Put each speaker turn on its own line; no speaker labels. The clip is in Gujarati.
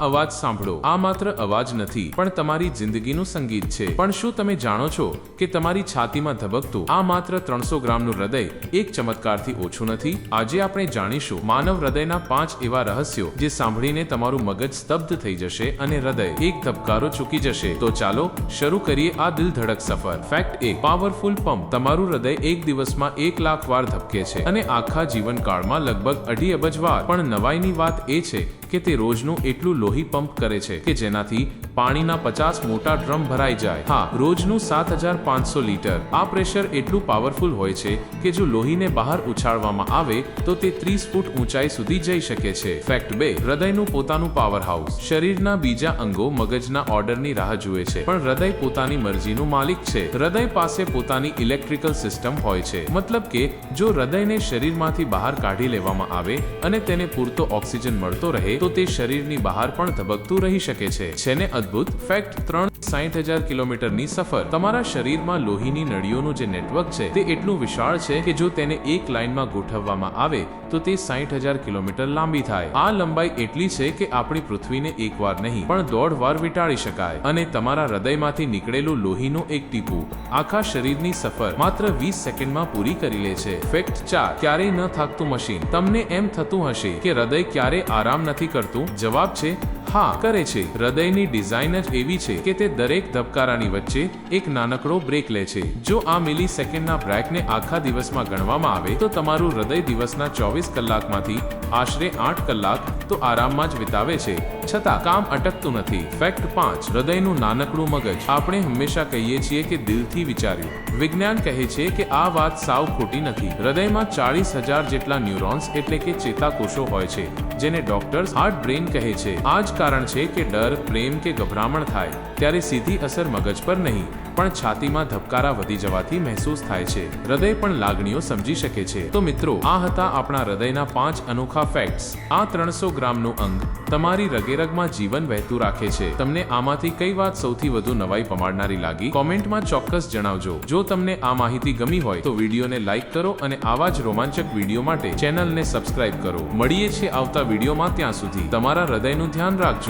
અવાજ સાંભળો. આ માત્ર અવાજ નથી, પણ તમારી જિંદગીનું સંગીત છે. પણ શું તમે જાણો છો કે તમારી છાતીમાં ધબકતું આ માત્ર ત્રણસો ગ્રામનું હૃદય એક ચમત્કારથી ઓછું નથી? આજે આપણે જાણીશું માનવ હૃદયના પાંચ એવા રહસ્યો જે સાંભળીને તમારું મગજ સ્તબ્ધ થઈ જશે અને હૃદય એક ધબકારો ચૂકી જશે. તો ચાલો શરૂ કરીએ આ દિલ ધડક સફર. ફેક્ટ એક પાવરફુલ પંપ તમારું હૃદય એક દિવસમાં એક લાખ વાર ધબકે છે અને આખા જીવનકાળમાં લગભગ અઢી અબજ વાર. પણ નવાઈની વાત એ છે કે તે રોજનું એટલું લોહી પંપ કરે છે કે જેનાથી પાણીના પચાસ મોટા ડ્રમ ભરાઈ જાય. હા, રોજનું સાત હજાર પાંચસો લીટર. આ પ્રેશર એટલું પાવરફુલ હોય છે કે જો લોહીને બહાર ઉછાળવામાં આવે, તો તે ત્રીસ ફૂટ ઊંચાઈ સુધી જઈ શકે છે. ફેક્ટ બે, હૃદયનું પોતાનું પાવર હાઉસ શરીરના બીજા અંગો મગજના ઓર્ડરની રાહ જુએ છે. પણ હૃદય પોતાની મરજીનું માલિક છે. હૃદય પાસે પોતાની ઇલેક્ટ્રિકલ સિસ્ટમ હોય છે. મતલબ કે, જો હૃદયને શરીરમાંથી બહાર કાઢી લેવામાં આવે અને તેને પૂરતો ઓક્સિજન મળતો રહે, તો તે શરીરની બહાર પણ ધબકતું રહી શકે છે. છેને અદ્ભુત ફેક્ટ ત્રણ સાઠ હજાર કિલોમીટરની સફર. તમારા શરીરમાં લોહીની નળીઓનું જે નેટવર્ક છે, તે એટલું વિશાળ છે કે જો તેને એક લાઇનમાં ગોઠવવામાં આવે, તો તે સાઠ હજાર કિલોમીટર લાંબી થાય. આ લંબાઈ એટલી છે કે આપણી પૃથ્વીને એકવાર નહીં, પણ દોઢ વાર વિટાળી શકાય અને તમારા હૃદયમાંથી નીકળેલું લોહીનું એક ટીપું. આખા શરીરની સફર માત્ર વીસ સેકન્ડમાં પૂરી કરી લે છે. ફેક્ટ ચાર, ક્યારેય ન થાકતું મશીન તમને એમ થતું હશે કે હૃદય ક્યારે આરામ નથી કરતું? જવાબ છે okay હા, કરે છે. હૃદયની ડિઝાઇન જ એવી છે કે તે દરેક ધબકારાની વચ્ચે એક નાનકડો બ્રેક લે છે. જો આ મિલી સેકન્ડના બ્રેકને આખા દિવસમાં ગણવામાં આવે, તો તમારું હૃદય દિવસના ચોવીસ કલાકમાંથી આશરે આઠ કલાક તો આરામમાં જ વિતાવે છે. છતાં, કામ અટકતું નથી. ફેક્ટ પાંચ, હૃદયનું નાનકડું મગજ. આપણે હંમેશા કહીએ છીએ કે દિલથી વિચાર્યું. વિજ્ઞાન કહે છે કે આ વાત સાવ ખોટી નથી. હૃદયમાં ચાળીસ હજાર જેટલા ન્યુરોન્સ એટલે કે ચેતાકોષો હોય છે, જેને ડોક્ટર્સ હાર્ટ બ્રેન કહે છે. આ જ કારણ છે કે ડર, પ્રેમ કે ગભરામણ થાય, ત્યારે સીધી અસર મગજ પર નહીં, પણ છાતીમાં ધબકારા વધી જવાથી મહેસૂસ થાય છે. હૃદય પણ લાગણીઓ સમજી શકે છે. તો મિત્રો, આ હતા આપણા હૃદયના પાંચ અનોખા ફેક્ટ્સ આ ત્રણસો ગ્રામનું અંગ તમારી રગેરગમાં જીવન વહેતું રાખે છે. તમને આમાંથી કઈ વાત સૌથી વધુ નવાઈ પમાડનારી લાગી? કોમેન્ટમાં ચોક્કસ જણાવજો. જો તમને આ માહિતી ગમી હોય, તો વિડીયોને લાઈક કરો અને આવા જ રોમાંચક વીડિયો માટે ચેનલને સબસ્ક્રાઇબ કરો. મળીએ છીએ આવતા વિડીયોમાં ત્યાં સુધી. તમારા હૃદયનું ધ્યાન রাজ্য।